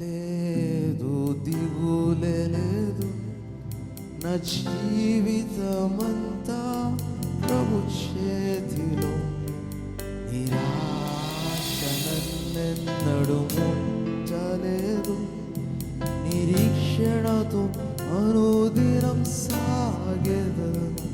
లేదు దిగులేదు నా జీవితమంతా ప్రభు చేతిలో. నిరాశ నన్నెన్నడు ముట్టలేదు నిరీక్షణతో అనుదినం సాగెదను.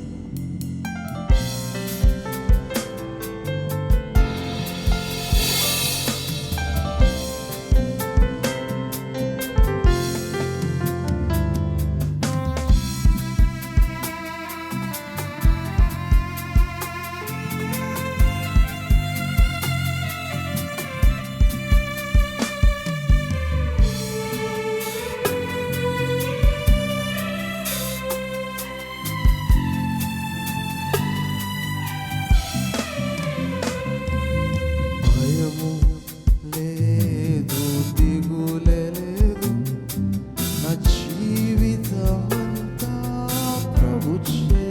ప్రభు చేతిలో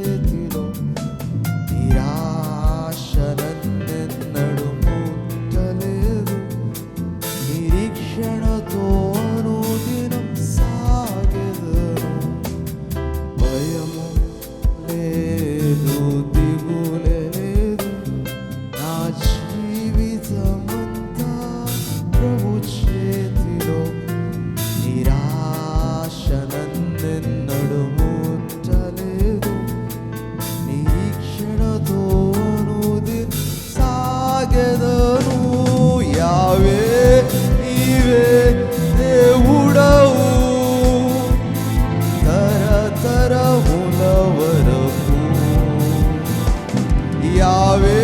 యావే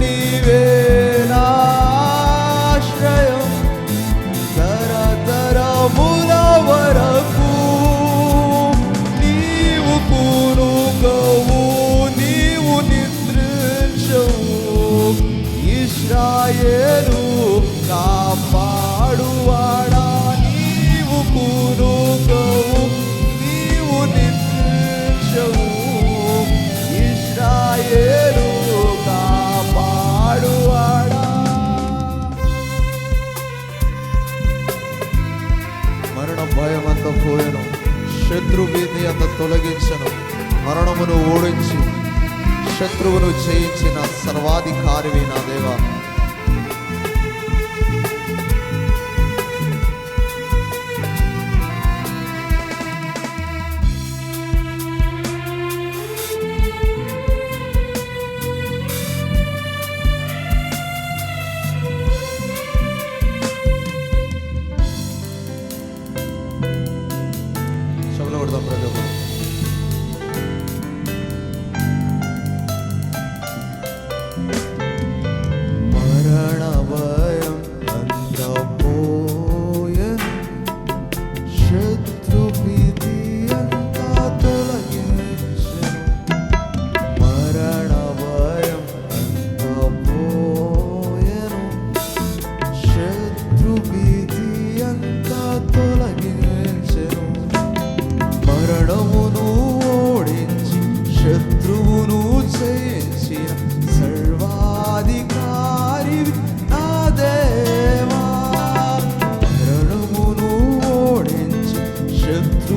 నీవే నాశ్రయం తరతరముల వరకు నీవు కూనుగవు నీవు నిద్రించవు. ఇస్రాయేలు కాపాడువాడా శత్రు అంత తొలగించను. మరణమును ఓడించి శత్రువును జయించిన సర్వాధికారివి నా దేవా.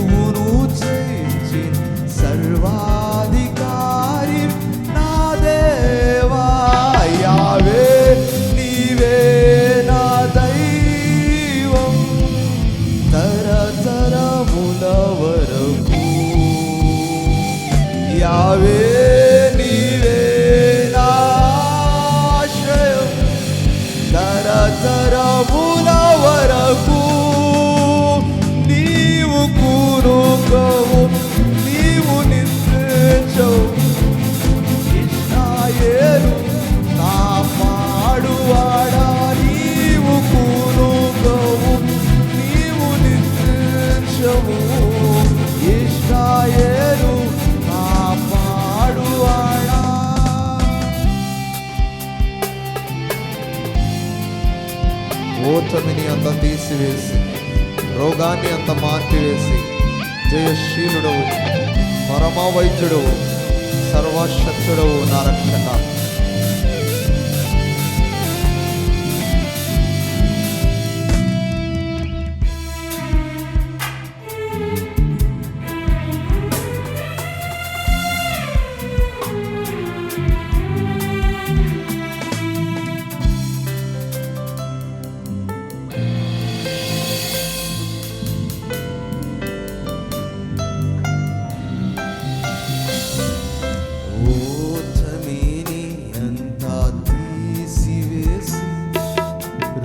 శత్రువును జయించిన సర్వాధికారి నా దేవా యావే నీవే నా దైవం. తరతరముల వరకు యావే ఓటమిని అంత తీసివేసి రోగాన్ని అంత మార్పివేసి జయశీలుడవు పరమ వైద్యుడవు సర్వశక్తుడవు నా రక్షణ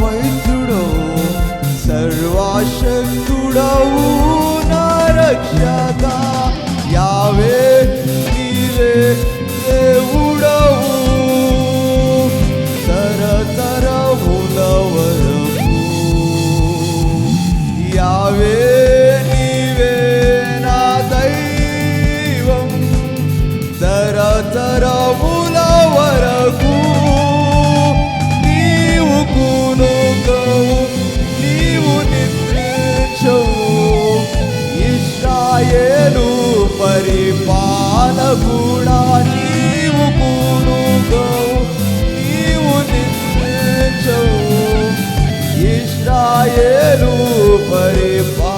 వైద్యుడవు సర్వాశక్తుడవు నా రక్షగా ప్రభుడా నీవు కూడుగో నీవు నిశ్చవు ఇష్టాయేలు పరిపా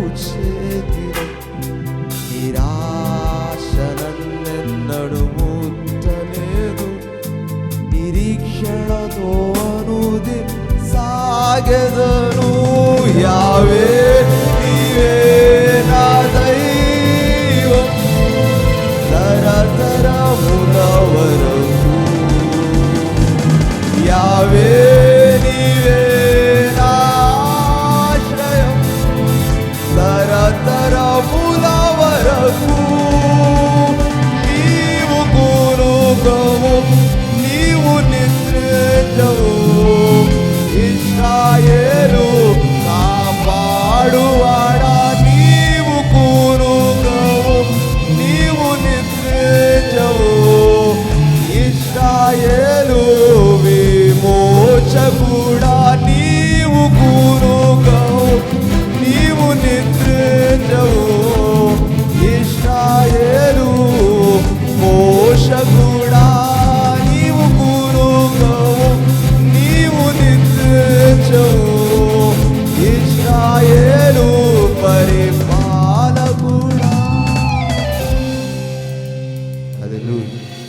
నీవు చేతిని నిరాశ నన్నెన్నడు ముట్టలేదు నిరీక్షణతో అనుది సాగెదను యావే